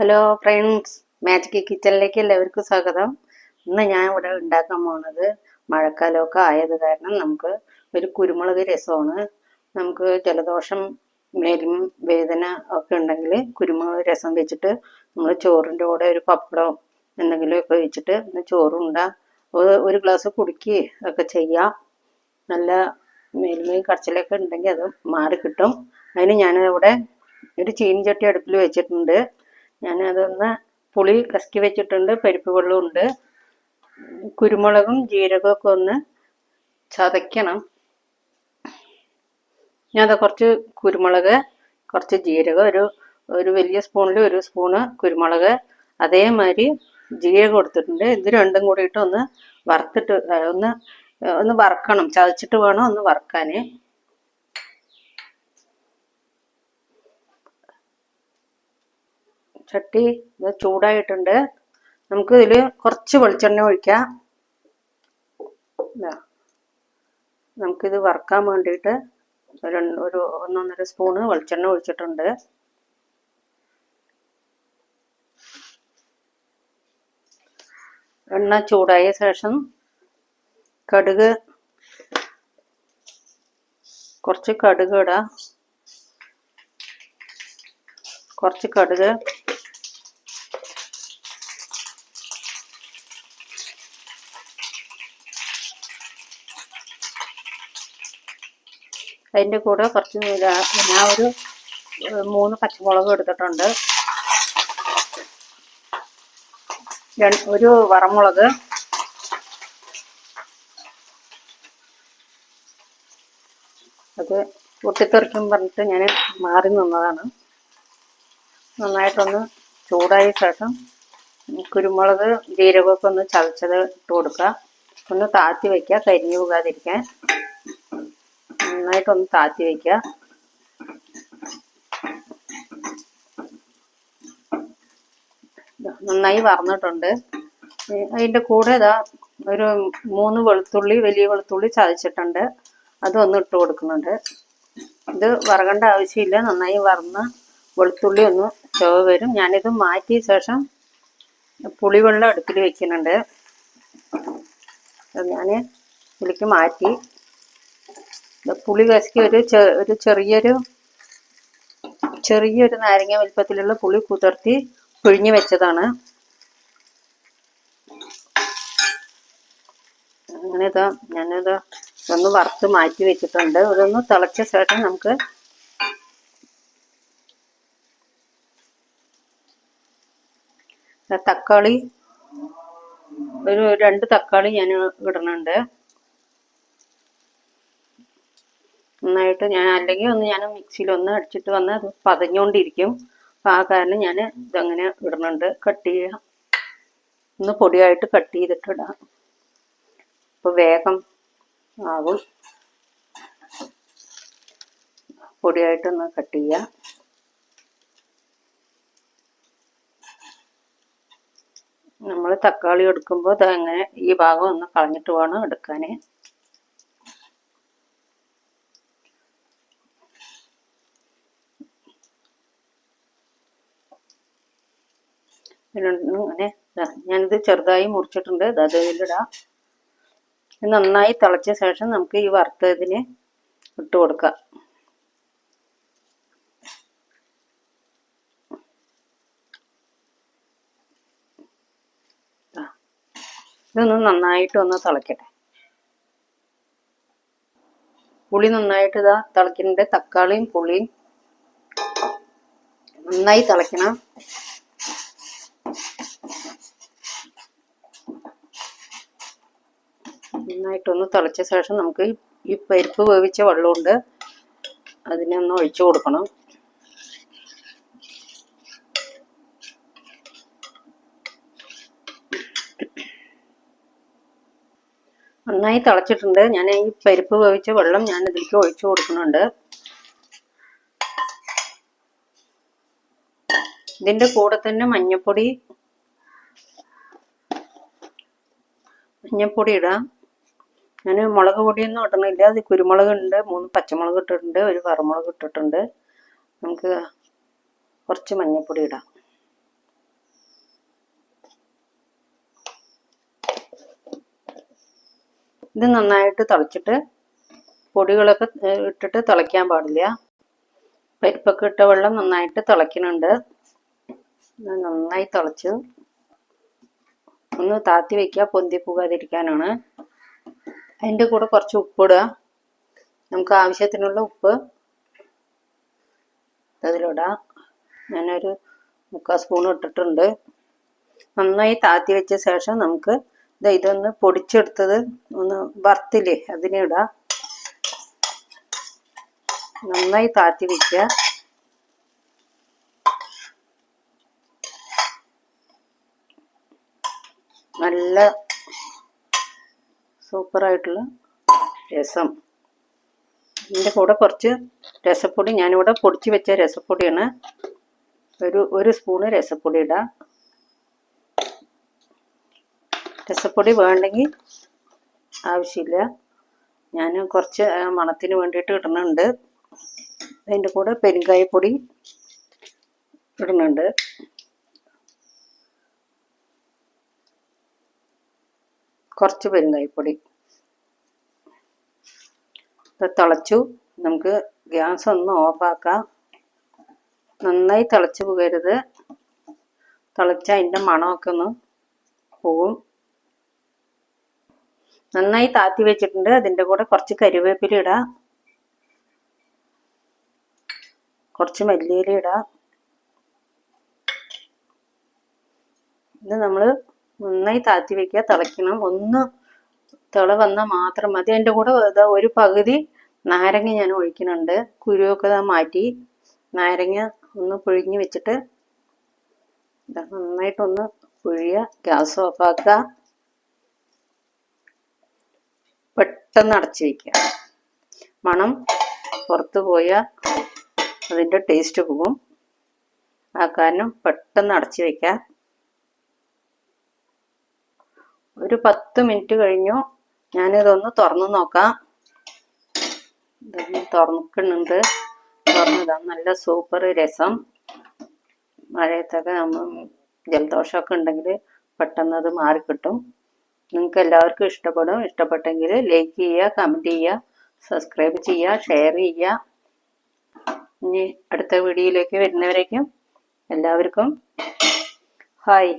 Hello friends magic കിച്ചണിലേക്ക് എല്ലാവർക്കും സ്വാഗതം. ഇന്ന് ഞാൻ ഇവിടെ ഉണ്ടാക്കാൻ പോണത് മഴക്കാലമൊക്കെ ആയത് കാരണം നമുക്ക് ഒരു കുരുമുളക് രസമാണ്. നമുക്ക് ജലദോഷം മേലും വേദന ഒക്കെ ഉണ്ടെങ്കിൽ കുരുമുളക് രസം വെച്ചിട്ട് നമ്മൾ ചോറിന്റെ കൂടെ ഒരു പപ്പടം എന്തെങ്കിലും ഒക്കെ വെച്ചിട്ട് ചോറുണ്ട ഒരു ഗ്ലാസ് കുടുക്കി ഒക്കെ ചെയ്യാം. നല്ല മേൽമയും കടച്ചിലൊക്കെ ഉണ്ടെങ്കിൽ അത് മാറി കിട്ടും. അതിന് ഞാനിവിടെ ഒരു ചീനിച്ചട്ടി അടുപ്പിൽ വെച്ചിട്ടുണ്ട്. ഞാനതൊന്ന് പുളി കസ്കി വെച്ചിട്ടുണ്ട് പരിപ്പ് വെള്ളമുണ്ട് കുരുമുളകും ജീരകവും ഒക്കെ ഒന്ന് ചതയ്ക്കണം. ഞാൻ കുറച്ച് കുരുമുളക് കുറച്ച് ജീരകം ഒരു ഒരു വലിയ സ്പൂണിൽ ഒരു സ്പൂണ് കുരുമുളക് അതേമാതിരി ജീരകം കൊടുത്തിട്ടുണ്ട്. ഇത് രണ്ടും കൂടിയിട്ട് ഒന്ന് വറുത്തിട്ട് ഒന്ന് ഒന്ന് വറക്കണം. ചതച്ചിട്ട് വേണം ഒന്ന് വറക്കാൻ ചട്ടി ഇത് ചൂടായിട്ടുണ്ട്. നമുക്ക് ഇതിൽ കുറച്ച് വെളിച്ചെണ്ണ ഒഴിക്കാം. നമുക്കിത് വറക്കാൻ വേണ്ടിയിട്ട് ഒരു ഒന്നൊന്നര സ്പൂണ് വെളിച്ചെണ്ണ ഒഴിച്ചിട്ടുണ്ട്. എണ്ണ ചൂടായ ശേഷം കടുക് കുറച്ച് കടുക് ഇടാം. കുറച്ച് കടുക് അതിന്റെ കൂടെ കുറച്ച് ഞാൻ ഒരു മൂന്ന് പച്ചമുളക് എടുത്തിട്ടുണ്ട്. ഒരു വറമുളക്. അത് പൊട്ടിത്തെറിക്കും പറഞ്ഞിട്ട് ഞാൻ മാറി നിന്നതാണ്. നന്നായിട്ടൊന്ന് ചൂടായ ശേഷം കുരുമുളക് ജീരകമൊക്കെ ഒന്ന് ചതച്ചത് ഇട്ട് കൊടുക്കുക. ഒന്ന് താത്തി വയ്ക്കുക കരിഞ്ഞു പോകാതിരിക്കാൻ. നന്നായിട്ടൊന്ന് താത്തി വയ്ക്കുക നന്നായി വറന്നിട്ടുണ്ട്. അതിന്റെ കൂടെ ഇതാ ഒരു മൂന്ന് വെളുത്തുള്ളി വലിയ വെളുത്തുള്ളി ചതച്ചിട്ടുണ്ട്. അതൊന്ന് ഇട്ട് കൊടുക്കുന്നുണ്ട്. ഇത് വറകേണ്ട ആവശ്യമില്ല. നന്നായി വറന്ന് വെളുത്തുള്ളി ഒന്ന് ചുവ വരും. ഞാനിത് മാറ്റിയ ശേഷം പുളിവെള്ളം അടുപ്പിൽ വെക്കുന്നുണ്ട്. ഞാൻ ഇതിലേക്ക് മാറ്റി പുളി കശക്കി ഒരു ഒരു ചെറിയൊരു ചെറിയൊരു നാരങ്ങ വലുപ്പത്തിലുള്ള പുളി കുതിർത്തി പിഴിഞ്ഞു വെച്ചതാണ്. അങ്ങനെ ഇതാ ഞാനിത് ഒന്ന് വറുത്ത് മാറ്റി വെച്ചിട്ടുണ്ട്. ഇതൊന്ന് തിളച്ച ശേഷം നമുക്ക് തക്കാളി ഒരു രണ്ട് തക്കാളി ഞാൻ ഇടുന്നുണ്ട് നന്നായിട്ട് ഞാൻ അല്ലെങ്കിൽ ഒന്ന് ഞാൻ മിക്സിയിൽ ഒന്ന് അടിച്ചിട്ട് വന്ന് അത് പതഞ്ഞുകൊണ്ടിരിക്കും അപ്പം ആ കാരണം ഞാൻ ഇതങ്ങനെ ഇടുന്നുണ്ട്. കട്ട് ചെയ്യുക ഒന്ന് പൊടിയായിട്ട് കട്ട് ചെയ്തിട്ട് ഇടാം. അപ്പോൾ വേഗം ആവും. പൊടിയായിട്ടൊന്ന് കട്ട് ചെയ്യുക നമ്മൾ തക്കാളി എടുക്കുമ്പോൾ ഇത് അങ്ങനെ ഈ ഭാഗം ഒന്ന് കളഞ്ഞിട്ട് വേണം എടുക്കാൻ ദാ ഞാനിത് ചെറുതായി മുറിച്ചിട്ടുണ്ട് അതിലിടാം നന്നായി തിളച്ച ശേഷം നമുക്ക് ഈ വറുത്തതിന് ഇട്ട് കൊടുക്കാം. ഇതൊന്ന് നന്നായിട്ട് ഒന്ന് തിളക്കട്ടെ പുളി നന്നായിട്ട് ഇതാ തിളക്കുന്നുണ്ട് തക്കാളിയും പുളിയും നന്നായി തിളയ്ക്കണം നന്നായിട്ടൊന്ന് തിളച്ച ശേഷം നമുക്ക് ഈ- പരിപ്പ് വേവിച്ച വെള്ളമുണ്ട്. അതിനെ ഒന്ന് ഒഴിച്ചു കൊടുക്കണം. നന്നായി തിളച്ചിട്ടുണ്ട്. ഞാൻ ഈ പരിപ്പ് വേവിച്ച വെള്ളം ഞാൻ ഇതിലേക്ക് ഒഴിച്ചു കൊടുക്കുന്നുണ്ട്. ഇതിന്റെ കൂടെ തന്നെ മഞ്ഞപ്പൊടി മഞ്ഞപ്പൊടി ഇടാം. ഞാൻ മുളക് പൊടിയൊന്നും ഇട്ടണില്ല അത് കുരുമുളക് ഉണ്ട് മൂന്ന് പച്ചമുളക് ഇട്ടിട്ടുണ്ട് ഒരു വറുമുളക് ഇട്ടിട്ടുണ്ട്. നമുക്ക് കുറച്ച് മഞ്ഞൾപ്പൊടി ഇടാം. ഇത് നന്നായിട്ട് തിളച്ചിട്ട് പൊടികളൊക്കെ ഇട്ടിട്ട് തിളയ്ക്കാൻ പാടില്ല. പരിപ്പൊക്കെ ഇട്ട വെള്ളം നന്നായിട്ട് തിളയ്ക്കുന്നുണ്ട് നന്നായി തിളച്ച്. ഒന്ന് താത്തി വയ്ക്കുക പൊന്തി പോകാതിരിക്കാനാണ്. അതിന്റെ കൂടെ കുറച്ച് ഉപ്പിടുക നമുക്ക് ആവശ്യത്തിനുള്ള ഉപ്പ് അതിലിടാം. ഞാനൊരു മുക്കാൽ സ്പൂൺ ഇട്ടിട്ടുണ്ട്. നന്നായി താത്തി വെച്ച ശേഷം നമുക്ക് ഇത് ഇതൊന്ന് പൊടിച്ചെടുത്തത് ഒന്ന് വറുത്തില്ലേ അതിനെ ഇടാം. നന്നായി താത്തി വെക്കുക നല്ല സൂപ്പറായിട്ടുള്ള രസം. ഇതിന്റെ കൂടെ കുറച്ച് രസപ്പൊടി ഞാനിവിടെ പൊടിച്ച് വെച്ച രസപ്പൊടിയാണ്. ഒരു ഒരു സ്പൂണ് രസപ്പൊടി ഇടാം. രസപ്പൊടി വേണ്ടെങ്കിൽ ആവശ്യമില്ല. ഞാൻ കുറച്ച് മണത്തിന് വേണ്ടിയിട്ട് ഇടുന്നുണ്ട്. അതിന്റെ കൂടെ പെരുങ്കായപ്പൊടി ഇടുന്നുണ്ട്. കുറച്ച് പെരുങ്കായപ്പൊടി. ഇത് തിളച്ചു. നമുക്ക് ഗ്യാസ് ഒന്ന് ഓഫാക്കാം. നന്നായി തിളച്ച് പോകരുത്. തിളച്ച അതിന്റെ മണമൊക്കെ ഒന്ന് പോവും. നന്നായി താത്തി വെച്ചിട്ടുണ്ട്. അതിന്റെ കൂടെ കുറച്ച് കരിവേപ്പില ഇടാം. കുറച്ച് മല്ലിയില ഇടാം. ഇത് നമ്മൾ നന്നായി താത്തി വെക്കുക തിളയ്ക്കണം. ഒന്ന് തിള വന്നാൽ മാത്രം മതി. അതിന്റെ കൂടെ ഒരു പകുതി നാരങ്ങ ഞാൻ ഒഴിക്കുന്നുണ്ട്. കുരുവൊക്കെ മാറ്റി നാരങ്ങ ഒന്ന് പുഴുങ്ങി വെച്ചിട്ട് നന്നായിട്ടൊന്ന് പുഴിയുക ഗ്യാസ് ഓഫാക്കുക പെട്ടെന്ന് അടച്ചു വയ്ക്കുക മണം പുറത്ത് പോയാൽ അതിന്റെ ടേസ്റ്റ് പോകും. ആ കാരണം പെട്ടെന്ന് അടച്ചു വയ്ക്കുക ഒരു പത്ത് മിനിറ്റ് കഴിഞ്ഞു. ഞാനിതൊന്ന് തുറന്ന് നോക്കാം. ഇതൊന്ന് തുറക്കുന്നുണ്ട് തുറന്നതാ നല്ല സൂപ്പർ രസം. മഴയത്തൊക്കെ നമ്മൾ ജലദോഷമൊക്കെ ഉണ്ടെങ്കിൽ പെട്ടെന്ന് അത് മാറിക്കിട്ടും. നിങ്ങൾക്ക് എല്ലാവർക്കും ഇഷ്ടപ്പെടും. ഇഷ്ടപ്പെട്ടെങ്കിൽ ലൈക്ക് ചെയ്യുക കമന്റ് ചെയ്യുക സബ്സ്ക്രൈബ് ചെയ്യുക ഷെയർ ചെയ്യുക. ഇനി അടുത്ത വീഡിയോയിലേക്ക് വരുന്നവരേക്കും എല്ലാവർക്കും ഹായ്